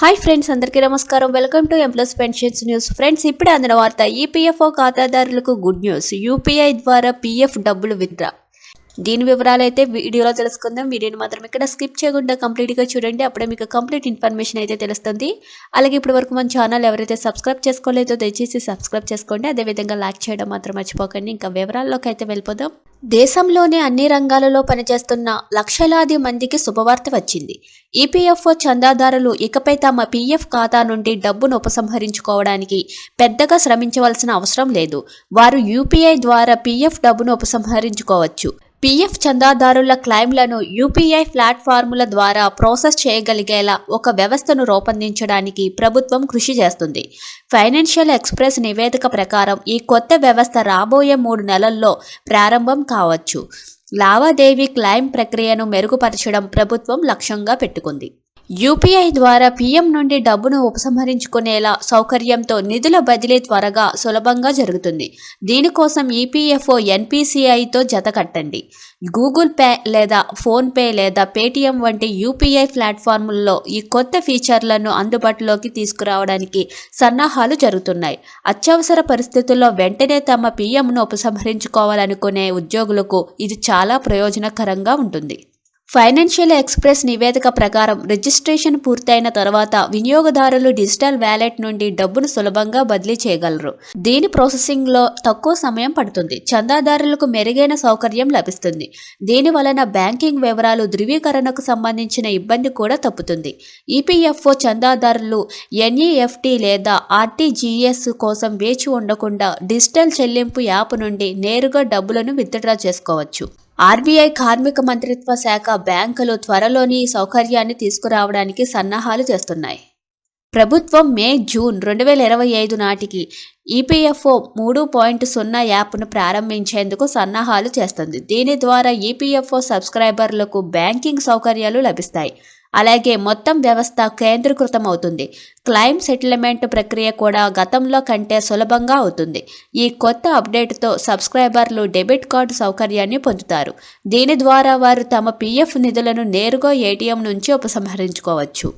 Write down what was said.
Hi friends అందరికీ నమస్కారం. Welcome to employees pensions news friends ఇప్పుడే అందిన వార్త ఈపీఎఫ్ఓ ఖాతాదారులకు గుడ్ న్యూస్ యూపీఐ ద్వారా పీఎఫ్ డబ్బులు విత్డ్రా. దీని వివరాలు అయితే వీడియోలో తెలుసుకుందాం. వీడియోని మాత్రం ఇక్కడ స్కిప్ చేయకుండా కంప్లీట్గా చూడండి. అప్పుడే మీకు కంప్లీట్ ఇన్ఫర్మేషన్ అయితే తెలుస్తుంది. అలాగే ఇప్పటి వరకు మన ఛానల్ ఎవరైతే సబ్స్క్రైబ్ చేసుకోలేదో దయచేసి సబ్స్క్రైబ్ చేసుకోండి. అదేవిధంగా లైక్ చేయడం మాత్రం మర్చిపోకండి. ఇంకా వివరాల్లోకి అయితే వెళ్ళిపోదాం. దేశంలోనే అన్ని రంగాలలో పనిచేస్తున్న లక్షలాది మందికి శుభవార్త వచ్చింది. ఈపీఎఫ్ఓ చందాదారులు ఇకపై తమ పీఎఫ్ ఖాతా నుండి డబ్బును ఉపసంహరించుకోవడానికి పెద్దగా శ్రమించవలసిన అవసరం లేదు. వారు యూపీఐ ద్వారా పీఎఫ్ డబ్బును ఉపసంహరించుకోవచ్చు. పీఎఫ్ చందాదారుల క్లైమ్లను యూపీఐ ప్లాట్ఫార్ముల ద్వారా ప్రాసెస్ చేయగలిగేలా ఒక వ్యవస్థను రూపొందించడానికి ప్రభుత్వం కృషి చేస్తుంది. ఫైనాన్షియల్ ఎక్స్ప్రెస్ నివేదిక ప్రకారం ఈ కొత్త వ్యవస్థ రాబోయే మూడు నెలల్లో ప్రారంభం కావచ్చు. లావాదేవీ క్లైమ్ ప్రక్రియను మెరుగుపరచడం ప్రభుత్వం లక్ష్యంగా పెట్టుకుంది. యూపీఐ ద్వారా పీఎం నుండి డబ్బును ఉపసంహరించుకునేలా సౌకర్యంతో నిధుల బదిలీ త్వరగా సులభంగా జరుగుతుంది. దీనికోసం ఈపీఎఫ్ఓ ఎన్పిసిఐతో జత కట్టండి. గూగుల్ పే లేదా ఫోన్పే లేదా పేటీఎం వంటి యూపీఐ ప్లాట్ఫామ్లలో ఈ కొత్త ఫీచర్లను అందుబాటులోకి తీసుకురావడానికి సన్నాహాలు జరుగుతున్నాయి. అత్యవసర పరిస్థితుల్లో వెంటనే తమ పీఎంను ఉపసంహరించుకోవాలనుకునే ఉద్యోగులకు ఇది చాలా ప్రయోజనకరంగా ఉంటుంది. ఫైనాన్షియల్ ఎక్స్ప్రెస్ నివేదిక ప్రకారం రిజిస్ట్రేషన్ పూర్తయిన తర్వాత వినియోగదారులు డిజిటల్ వ్యాలెట్ నుండి డబ్బును సులభంగా బదిలీ చేయగలరు. దీని ప్రాసెసింగ్లో తక్కువ సమయం పడుతుంది. చందాదారులకు మెరుగైన సౌకర్యం లభిస్తుంది. దీని వలన బ్యాంకింగ్ వివరాలు ధృవీకరణకు సంబంధించిన ఇబ్బంది కూడా తప్పుతుంది. ఈపీఎఫ్ఓ చందాదారులు ఎన్ఈఎఫ్టీ లేదా ఆర్టీజీఎస్ కోసం వేచి ఉండకుండా డిజిటల్ చెల్లింపు యాప్ నుండి నేరుగా డబ్బులను విత్డ్రా చేసుకోవచ్చు. ఆర్బీఐ కార్మిక మంత్రిత్వ శాఖ బ్యాంకులు త్వరలోని ఈ సౌకర్యాన్ని తీసుకురావడానికి సన్నాహాలు చేస్తున్నాయి. ప్రభుత్వం మే జూన్ రెండు వేల ఇరవై ఐదు నాటికి ఈపీఎఫ్ఓ మూడు పాయింట్ సున్నా యాప్ను ప్రారంభించేందుకు సన్నాహాలు చేస్తుంది. దీని ద్వారా ఈపీఎఫ్ఓ సబ్స్క్రైబర్లకు బ్యాంకింగ్ సౌకర్యాలు లభిస్తాయి. అలాగే మొత్తం వ్యవస్థ కేంద్రీకృతం అవుతుంది క్లైమ్ సెటిల్మెంట్ ప్రక్రియ కూడా గతంలో కంటే సులభంగా అవుతుంది. ఈ కొత్త అప్డేట్తో సబ్స్క్రైబర్లు డెబిట్ కార్డు సౌకర్యాన్ని పొందుతారు. దీని ద్వారా వారు తమ పీఎఫ్ నిధులను నేరుగా ఏటీఎం నుంచి ఉపసంహరించుకోవచ్చు.